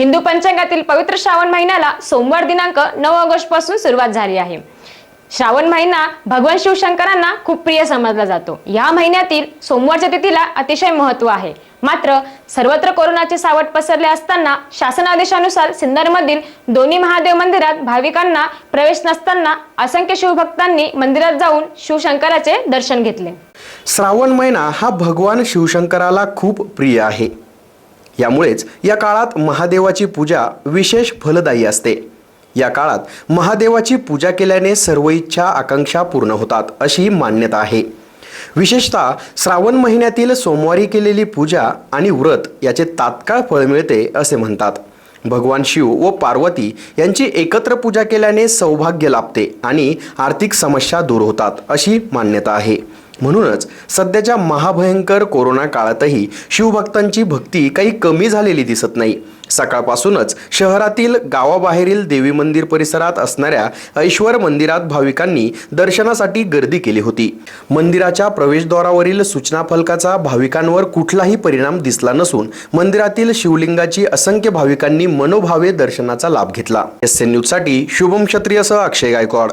हिंदू पंचांगातील पवित्र श्रावण महिन्याला सोमवार दिनांक नऊ ऑगस्टपासून सुरुवात झाली आहे. श्रावण महिना भगवान शिवशंकरांना खूप प्रिय समजला जातो. या महिन्यातील सोमवारच्या तिथीला अतिशय महत्त्व आहे. मात्र सर्वत्र कोरोनाचे सावट पसरले असताना शासन आदेशानुसार सिन्नरमधील दोन्ही महादेव मंदिरात भाविकांना प्रवेश नसताना असंख्य शिवभक्तांनी मंदिरात जाऊन शिवशंकराचे दर्शन घेतले. श्रावण महिना हा भगवान शिवशंकराला खूप प्रिय आहे. यामुळेच या काळात महादेवाची पूजा विशेष फलदायी असते. या काळात महादेवाची पूजा केल्याने सर्व इच्छा आकांक्षा पूर्ण होतात अशी मान्यता आहे. विशेषतः श्रावण महिन्यातील सोमवारी केलेली पूजा आणि व्रत याचे तात्काळ फळ मिळते असे म्हणतात. भगवान शिव व पार्वती यांची एकत्र पूजा केल्याने सौभाग्य लाभते आणि आर्थिक समस्या दूर होतात अशी मान्यता आहे. म्हणूनच सध्याच्या महाभयंकर कोरोना काळातही शिवभक्तांची भक्ती काही कमी झालेली दिसत नाही. सकाळपासूनच शहरातील गावाबाहेरील देवी मंदिर परिसरात असणाऱ्या ऐश्वर मंदिरात भाविकांनी दर्शनासाठी गर्दी केली होती. मंदिराच्या प्रवेशद्वारावरील सूचना फलकाचा भाविकांवर कुठलाही परिणाम दिसला नसून मंदिरातील शिवलिंगाची असंख्य भाविकांनी मनोभावे दर्शनाचा लाभ घेतला. एस एन न्यूजसाठी शुभम क्षत्रियसह अक्षय गायकवाड.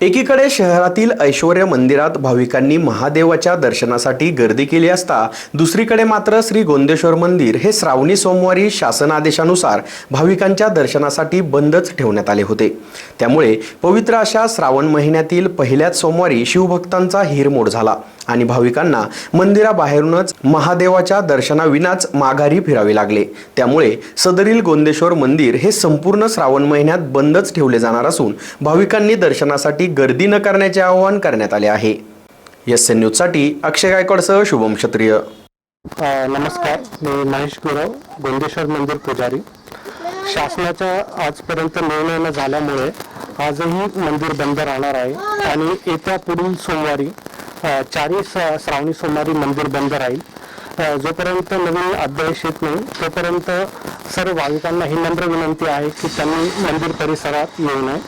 एकीकडे शहरातील ऐश्वर्य मंदिरात भाविकांनी महादेवाच्या दर्शनासाठी गर्दी केली असता दुसरीकडे मात्र श्री गोंदेश्वर मंदिर हे श्रावणी सोमवारी शासन आदेशानुसार भाविकांच्या दर्शनासाठी बंदच ठेवण्यात आले होते. त्यामुळे पवित्र अशा श्रावण महिन्यातील पहिल्याच सोमवारी शिवभक्तांचा हिरमोड झाला. आणि भाविकांना मंदिराबाहेरूनच महादेवाच्या दर्शनाविनाच माघारी फिरावे लागले. त्यामुळे सदरील गोंदेश्वर मंदिर हे संपूर्ण श्रावण महिन्यात बंदच ठेवले जाणार असून भाविकांनी दर्शनासाठी गर्दी न करण्याचे आवाहन करण्यात आले आहे. एस एन न्यूजसाठी अक्षय गायकवाडसह शुभम क्षत्रिय. नमस्कार. मी महेश गुरव गोंदेश्वर मंदिर पुजारी. शासनाच्या आजपर्यंत निर्णय न झाल्यामुळे आजही मंदिर बंद राहणार आहे आणि येत्या पुढील सोमवारी चारही श्रावणी सोमवारी मंदिर बंद राहील. जोपर्यंत नवीन अध्यादेश येत नाही तोपर्यंत सर्व भाविकांना ही नम्र विनंती आहे की त्यांनी मंदिर परिसरात येऊ नये.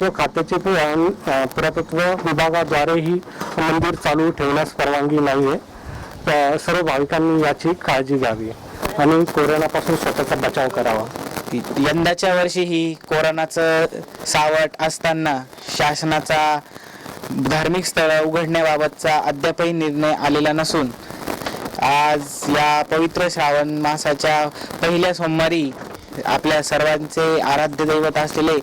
व खात्याचे पुरातत्व विभागाद्वारेही मंदिर चालू ठेवण्यास परवानगी नाही आहे सर्व भाविकांनी याची काळजी घ्यावी आणि कोरोनापासून स्वतःचा बचाव करावा. यंदाच्या वर्षी ही कोरोनाचं सावट असताना शासनाचा धार्मिक स्थळं उघडण्याबाबतचा अद्यापही निर्णय आलेला नसून आज या पवित्र श्रावण मासाच्या पहिल्या सोमवारी आपल्या सर्वांचे आराध्य दैवत असलेले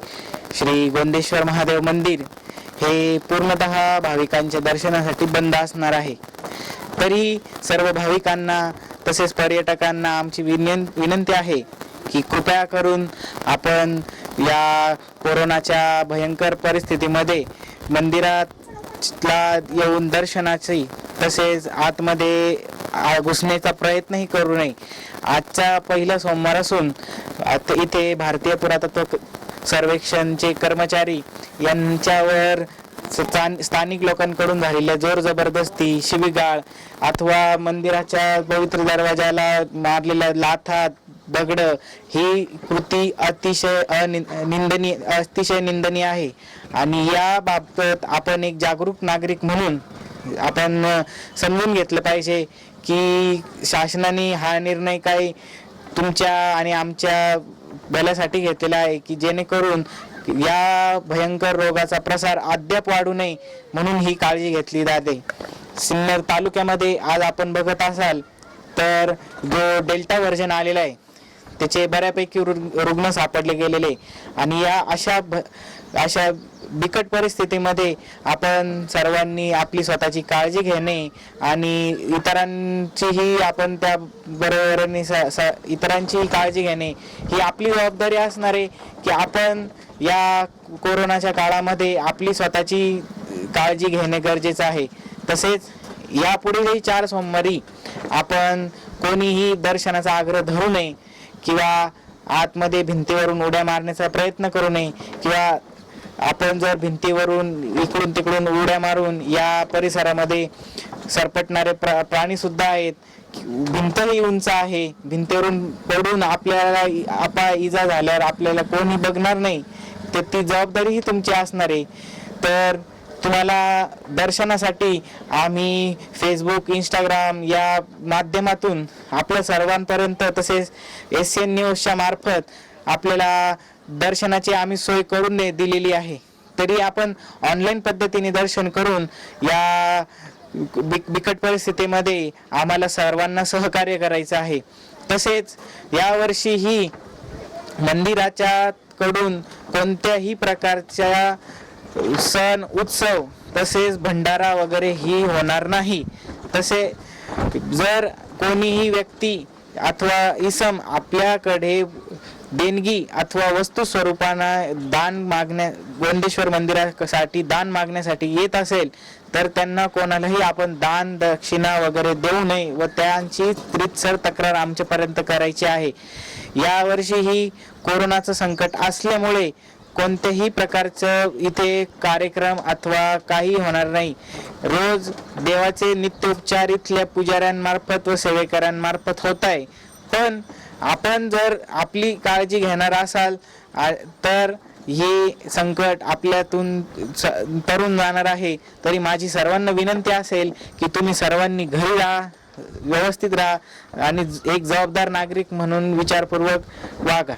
श्री गोंदेश्वर महादेव मंदिर हे पूर्णतः भाविकांच्या दर्शनासाठी बंद असणार आहे. तरी सर्व भाविकांना तसेच पर्यटकांना आमची विनन विनंती आहे की कृपया करून आपण या कोरोनाच्या भयंकर परिस्थितीमध्ये मंदिरातला येऊन दर्शनाची तसेच आतमध्ये घुसण्याचा प्रयत्नही करू नये. आजचा पहिला सोमवार असून आता इथे भारतीय पुरातत्व सर्वेक्षणचे कर्मचारी यांच्यावर स्थान- स्थानिक लोकांकडून झालेल्या जोर जबरदस्ती शिवीगाळ अथवा मंदिराच्या पवित्र दरवाजाला मारलेल्या लाथात दगड ही कृती अतिशय अनि- निंदनीय अतिशय निंदनीय आहे. आणि या बाबत आपण एक जागरूक नागरिक म्हणून आपण समजून घेतलं पाहिजे की शासनाने हा निर्णय काही तुमच्या आणि आमच्या भल्यासाठी घेतलेला आहे की जेणेकरून या भयंकर रोगाचा प्रसार अद्याप वाढू नये म्हणून ही काळजी घेतली जाते. सिन्नर तालुक्यामध्ये आज आपण बघत असाल तर जो डेल्टा व्हर्जन आलेला आहे त्याचे बऱ्यापैकी रुग्ण सापडले गेलेले. आणि या अशा भ- अशा बिकट परिस्थितीमध्ये आपण सर्वांनी आपली स्वतःची काळजी घेणे आणि इतरांचीही आपण त्या बरोबरीने स- इतरांचीही काळजी घेणे ही आपली जबाबदारी असणार आहे की आपण या कोरोनाच्या काळामध्ये आपली स्वतःची काळजी घेणे गरजेचं आहे. तसेच यापुढेही चार सोमवारी आपण कोणीही दर्शनाचा आग्रह धरू नये. किंवा आतमध्ये भिंतीवरून उड्या मारण्याचा प्रयत्न करू नये किंवा आपण जर भिंतीवरून इकडून तिकडून उड्या मारून या परिसरामध्ये सरपटणारे प्रा प्राणी सुद्धा आहेत भिंतही उंच आहे भिंतीवरून पडून आपल्याला आपा इजा झाल्यावर आपल्याला कोणी बघणार नाही तर ती जबाबदारी ही तुमची असणार आहे. तर तुम्हाला दर्शनासाठी आम्ही फेसबुक इंस्टाग्राम या माध्यमातून आपल्या सर्वांपर्यंत तसेच एस एन न्यूजच्या मार्फत आपल्याला दर्शनाची आम्ही सोय करून दिलेली आहे. तरी आपण ऑनलाईन पद्धतीने दर्शन करून या बिक- बिकट परिस्थितीमध्ये आम्हाला सर्वांना सहकार्य करायचं आहे. तसेच यावर्षीही मंदिराच्या कडून कोणत्याही प्रकारच्या सण उत्सव तसेच भंडारा वगैरे ही होणार नाही. तसे जर कोणीही व्यक्ती अथवा इसम आपल्याकडे देणगी अथवा वस्तू स्वरूपानं दान मागण्या गोंडेश्वर मंदिरासाठी दान मागण्यासाठी येत असेल तर त्यांना कोणालाही आपण दान दक्षिणा वगैरे देऊ नये व त्यांची त्रितसर तक्रार आमच्यापर्यंत करायची आहे. यावर्षीही कोरोनाचं संकट असल्यामुळे कोणत्याही प्रकारचं इथे कार्यक्रम अथवा काही होणार नाही. रोज देवाचे नित्योपचार इथल्या पुजाऱ्यांमार्फत व सेवेकरांमार्फत होत आहे. पण आपण जर आपली काळजी घेणार असाल तर हे संकट आपल्यातून स- तरून जाणार आहे. तरी माझी सर्वांना विनंती असेल की तुम्ही सर्वांनी घरी राहा व्यवस्थित राहा आणि एक जबाबदार नागरिक म्हणून विचारपूर्वक वागा.